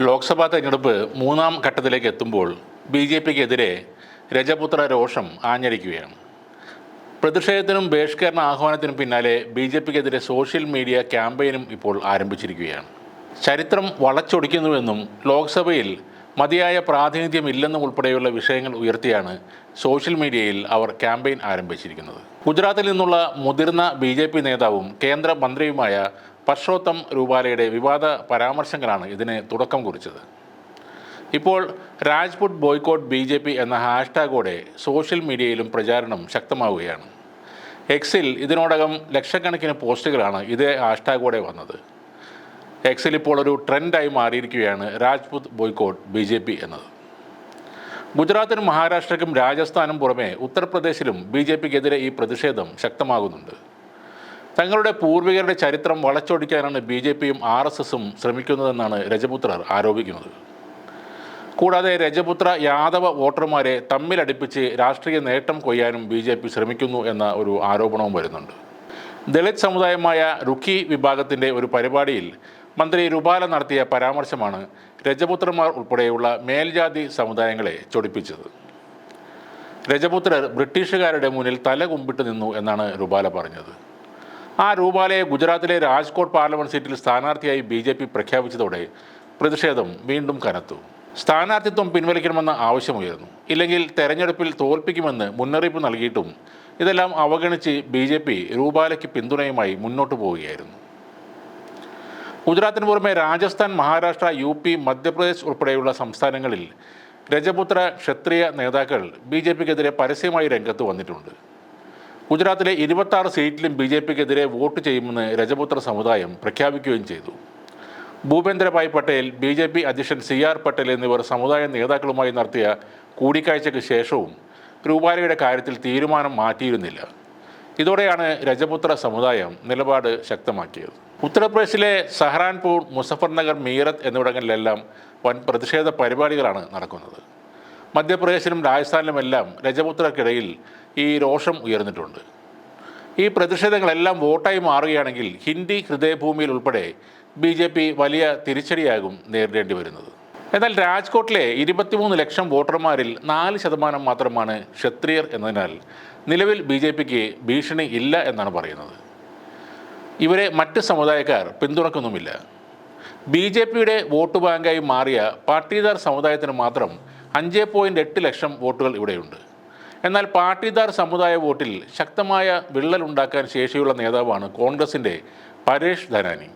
ലോക്സഭാ തെരഞ്ഞെടുപ്പ് മൂന്നാം ഘട്ടത്തിലേക്ക് എത്തുമ്പോൾ ബി ജെ പിക്കെതിരെ രജപുത്ര രോഷം ആഞ്ഞടിക്കുകയാണ്. പ്രതിഷേധത്തിനും ബഹിഷ്കരണ ആഹ്വാനത്തിനും പിന്നാലെ ബി ജെ പിക്കെതിരെ സോഷ്യൽ മീഡിയ ക്യാമ്പയിനും ഇപ്പോൾ ആരംഭിച്ചിരിക്കുകയാണ്. ചരിത്രം വളച്ചൊടിക്കുന്നുവെന്നും ലോക്സഭയിൽ മതിയായ പ്രാതിനിധ്യമില്ലെന്നും ഉൾപ്പെടെയുള്ള വിഷയങ്ങൾ ഉയർത്തിയാണ് സോഷ്യൽ മീഡിയയിൽ അവർ ക്യാമ്പയിൻ ആരംഭിച്ചിരിക്കുന്നത്. ഗുജറാത്തിൽ നിന്നുള്ള മുതിർന്ന ബി നേതാവും കേന്ദ്ര മന്ത്രിയുമായ പർഷോത്തം രൂപാലയുടെ വിവാദ പരാമർശങ്ങളാണ് ഇതിന് തുടക്കം കുറിച്ചത്. ഇപ്പോൾ Rajput boycott B J P എന്ന ഹാഷ്ടാഗോടെ സോഷ്യൽ മീഡിയയിലും പ്രചാരണം ശക്തമാവുകയാണ്. എക്സിൽ ഇതിനോടകം ലക്ഷക്കണക്കിന് പോസ്റ്റുകളാണ് ഇതേ ഹാഷ്ടാഗോടെ വന്നത്. എക്സിൽ ഇപ്പോൾ ഒരു ട്രെൻഡായി മാറിയിരിക്കുകയാണ് Rajput boycott B J P എന്നത്. ഗുജറാത്തിനും മഹാരാഷ്ട്രയ്ക്കും രാജസ്ഥാനും പുറമെ ഉത്തർപ്രദേശിലും ബി ജെ പിക്കെതിരെ ഈ പ്രതിഷേധം ശക്തമാകുന്നുണ്ട്. തങ്ങളുടെ പൂർവികരുടെ ചരിത്രം വളച്ചൊടിക്കാനാണ് ബി ജെ പിയും ആർ എസ് എസും ശ്രമിക്കുന്നതെന്നാണ് രജപുത്രർ ആരോപിക്കുന്നത്. കൂടാതെ രജപുത്ര യാദവ വോട്ടർമാരെ തമ്മിലടിപ്പിച്ച് രാഷ്ട്രീയ നേട്ടം കൊയ്യാനും ബി ജെ പി ശ്രമിക്കുന്നു എന്ന ഒരു ആരോപണവും വരുന്നുണ്ട്. ദളിത് സമുദായമായ റുഖി വിഭാഗത്തിന്റെ ഒരു പരിപാടിയിൽ മന്ത്രി രൂപാല നടത്തിയ പരാമർശമാണ് രജപുത്രന്മാർ ഉൾപ്പെടെയുള്ള മേൽജാതി സമുദായങ്ങളെ ചൊടിപ്പിച്ചത്. രജപുത്രർ ബ്രിട്ടീഷുകാരുടെ മുന്നിൽ തല കുമ്പിട്ട് നിന്നു എന്നാണ് രൂപാല പറഞ്ഞത്. ആ രൂപാലയെ ഗുജറാത്തിലെ രാജ്കോട്ട് പാർലമെന്റ് സീറ്റിൽ സ്ഥാനാർത്ഥിയായി ബി ജെ പി പ്രഖ്യാപിച്ചതോടെ പ്രതിഷേധം വീണ്ടും കനത്തു. സ്ഥാനാർത്ഥിത്വം പിൻവലിക്കണമെന്ന ആവശ്യമുയർന്നു. ഇല്ലെങ്കിൽ തെരഞ്ഞെടുപ്പിൽ തോൽപ്പിക്കുമെന്ന് മുന്നറിയിപ്പ് നൽകിയിട്ടും ഇതെല്ലാം അവഗണിച്ച് ബി ജെ പി രൂപാലയ്ക്ക് പിന്തുണയുമായി മുന്നോട്ട് പോവുകയായിരുന്നു. ഗുജറാത്തിന് പുറമെ രാജസ്ഥാൻ മഹാരാഷ്ട്ര യു പി മധ്യപ്രദേശ് ഉൾപ്പെടെയുള്ള സംസ്ഥാനങ്ങളിൽ രജപുത്ര ക്ഷത്രിയ നേതാക്കൾ ബി ജെ പിക്കെതിരെ പരസ്യമായി രംഗത്ത് വന്നിട്ടുണ്ട്. ഗുജറാത്തിലെ ഇരുപത്തി ആറ് സീറ്റിലും ബി ജെ പിക്കെതിരെ വോട്ട് ചെയ്യുമെന്ന് രജപുത്ര സമുദായം പ്രഖ്യാപിക്കുകയും ചെയ്തു. Bhupendrabhai Patel B J P അധ്യക്ഷൻ സി ആർ പട്ടേൽ എന്നിവർ സമുദായ നേതാക്കളുമായി നടത്തിയ കൂടിക്കാഴ്ചയ്ക്ക് ശേഷവും രൂപാലയുടെ കാര്യത്തിൽ തീരുമാനം മാറ്റിയിരുന്നില്ല. ഇതോടെയാണ് രജപുത്ര സമുദായം നിലപാട് ശക്തമാക്കിയത്. ഉത്തർപ്രദേശിലെ സഹറാൻപൂർ മുസഫർനഗർ മീറത്ത് എന്നിവിടങ്ങളിലെല്ലാം വൻ പ്രതിഷേധ പരിപാടികളാണ് നടക്കുന്നത്. മധ്യപ്രദേശിലും രാജസ്ഥാനിലുമെല്ലാം രജപുത്രർക്കിടയിൽ ഈ രോഷം ഉയർന്നിട്ടുണ്ട്. ഈ പ്രതിഷേധങ്ങളെല്ലാം വോട്ടായി മാറുകയാണെങ്കിൽ ഹിന്ദി ഹൃദയഭൂമിയിൽ ഉൾപ്പെടെ ബി ജെ പി വലിയ തിരിച്ചടിയാകും നേരിടേണ്ടി വരുന്നത്. എന്നാൽ രാജ്കോട്ടിലെ ഇരുപത്തിമൂന്ന് ലക്ഷം വോട്ടർമാരിൽ നാല് ശതമാനം മാത്രമാണ് ക്ഷത്രിയർ എന്നതിനാൽ നിലവിൽ ബി ജെ പിക്ക് ഭീഷണി ഇല്ല എന്നാണ് പറയുന്നത്. ഇവരെ മറ്റ് സമുദായക്കാർ പിന്തുണക്കുന്നുമില്ല. ബി ജെ പിയുടെ വോട്ട് ബാങ്കായി മാറിയ പാട്ടീദാർ സമുദായത്തിന് മാത്രം അഞ്ച് പോയിന്റ് എട്ട് ലക്ഷം വോട്ടുകൾ ഇവിടെയുണ്ട്. എന്നാൽ പാട്ടിദാർ സമുദായ വോട്ടിൽ ശക്തമായ വിള്ളലുണ്ടാക്കാൻ ശേഷിയുള്ള നേതാവാണ് കോൺഗ്രസിന്റെ പരേഷ് ധനാനി.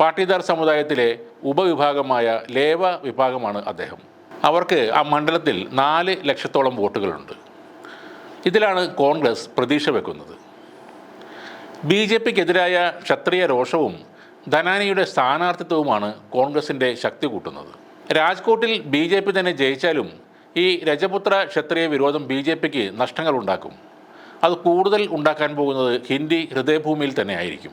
പാട്ടിദാർ സമുദായത്തിലെ ഉപവിഭാഗമായ ലേവ വിഭാഗമാണ് അദ്ദേഹം. അവർക്ക് ആ മണ്ഡലത്തിൽ നാല് ലക്ഷത്തോളം വോട്ടുകളുണ്ട്. ഇതിലാണ് കോൺഗ്രസ് പ്രതീക്ഷ വെക്കുന്നത്. ബി ജെ പിക്കെതിരായ ക്ഷത്രിയ രോഷവും ധനാനിയുടെ സ്ഥാനാർത്ഥിത്വവുമാണ് കോൺഗ്രസിന്റെ ശക്തി കൂട്ടുന്നത്. രാജ്കോട്ടിൽ ബി ജെ പി തന്നെ ജയിച്ചാലും ഈ രജപുത്ര ക്ഷത്രിയ വിരോധം ബി ജെ പിക്ക് നഷ്ടങ്ങൾ ഉണ്ടാക്കും അത് കൂടുതൽ ഉണ്ടാക്കാൻ പോകുന്നത് ഹിന്ദി ഹൃദയഭൂമിയിൽ തന്നെ ആയിരിക്കും.